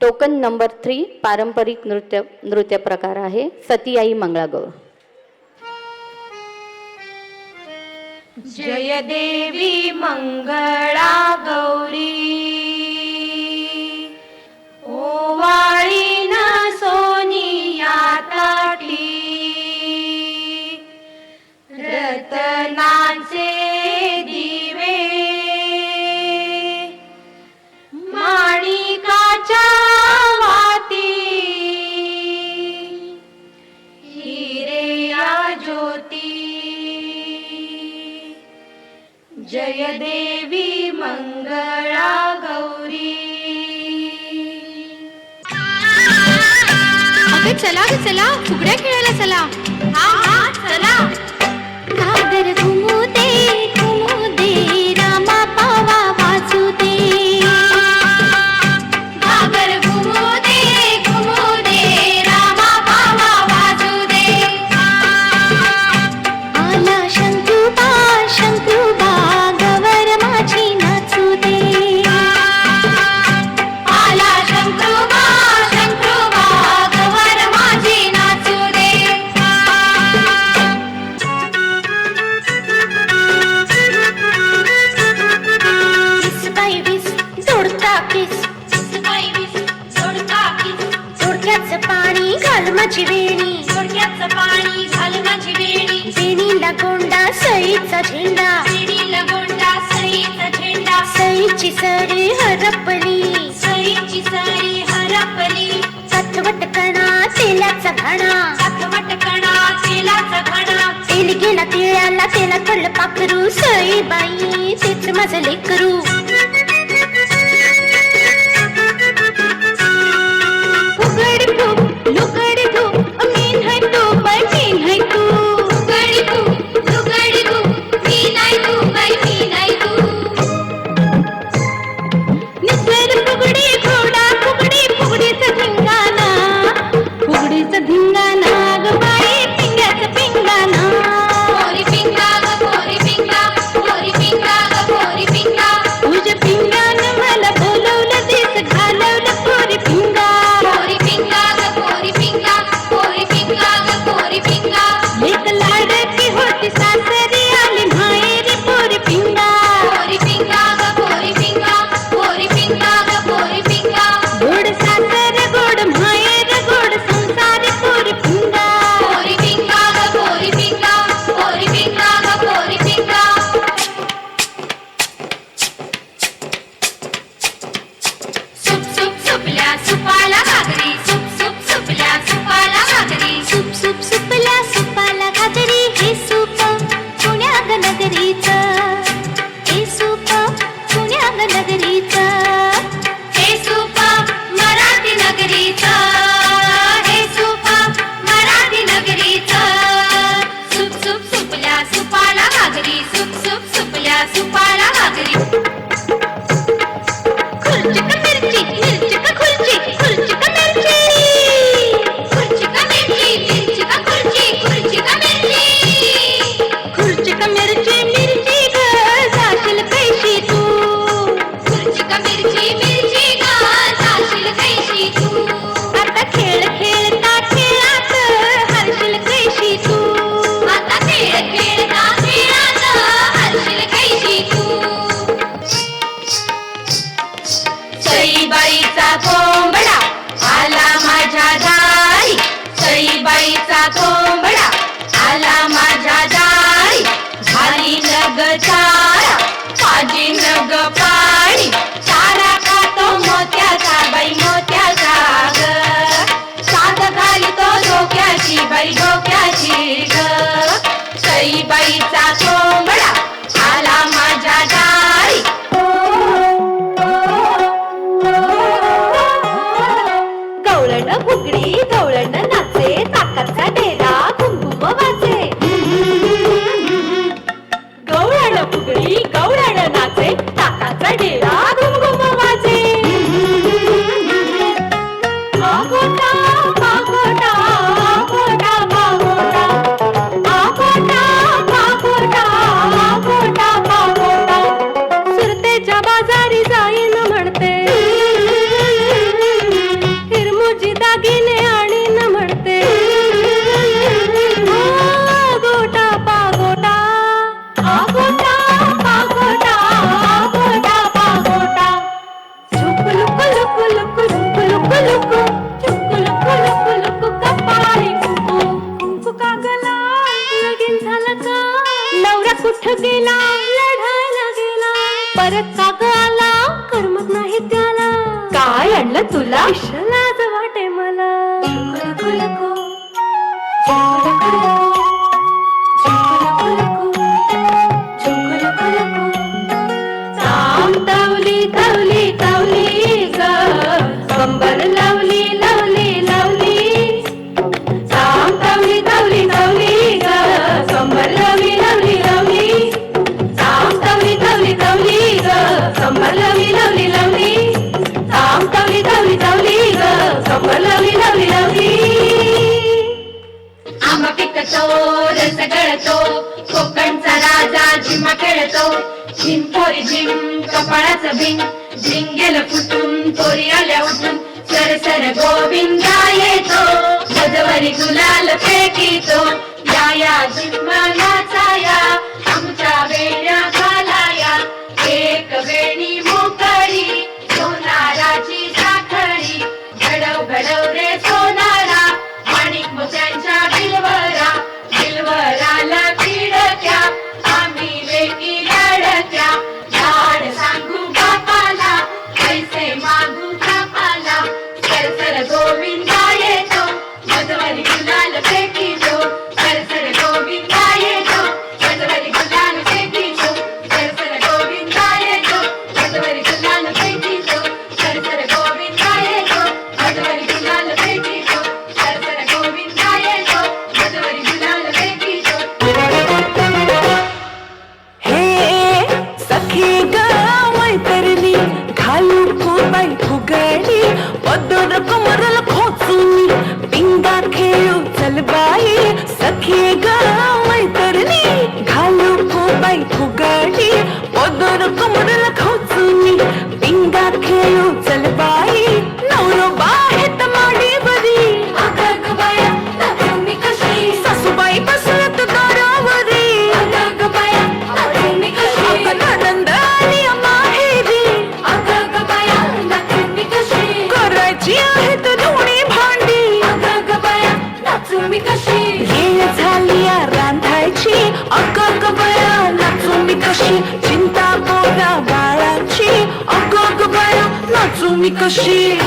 Token number three पारंपरिक नृत्य नृत्य प्रकार आहे सतीयाई मंगळागौर. जय देवी मंगळा गौरी जय देवी मंगळा गौरी. अगं चला ग चला. फुगड्या खेळायला चला. हा? सईचा झेंडा. सईची सरी हरपली. सईची सरी हरपली. सातवटकणा तेलाचा घाणा. सातवटकणा तेलाचा घाणा. तेल गेला तिळ्याला तेला कल पाखरू. सई बाई तेच माझं लेकरू. खेळतो रस गळतो कोकणचा राजा जिमा खेळतो. झिम पोरी झिम कपाळाचं भिंग झिंगेल फुटून पोरी आल्या उठून सर सर गोविंदा येतो. मधवरी गुलाल फेकितो या या झिम्मा खेळू चल because she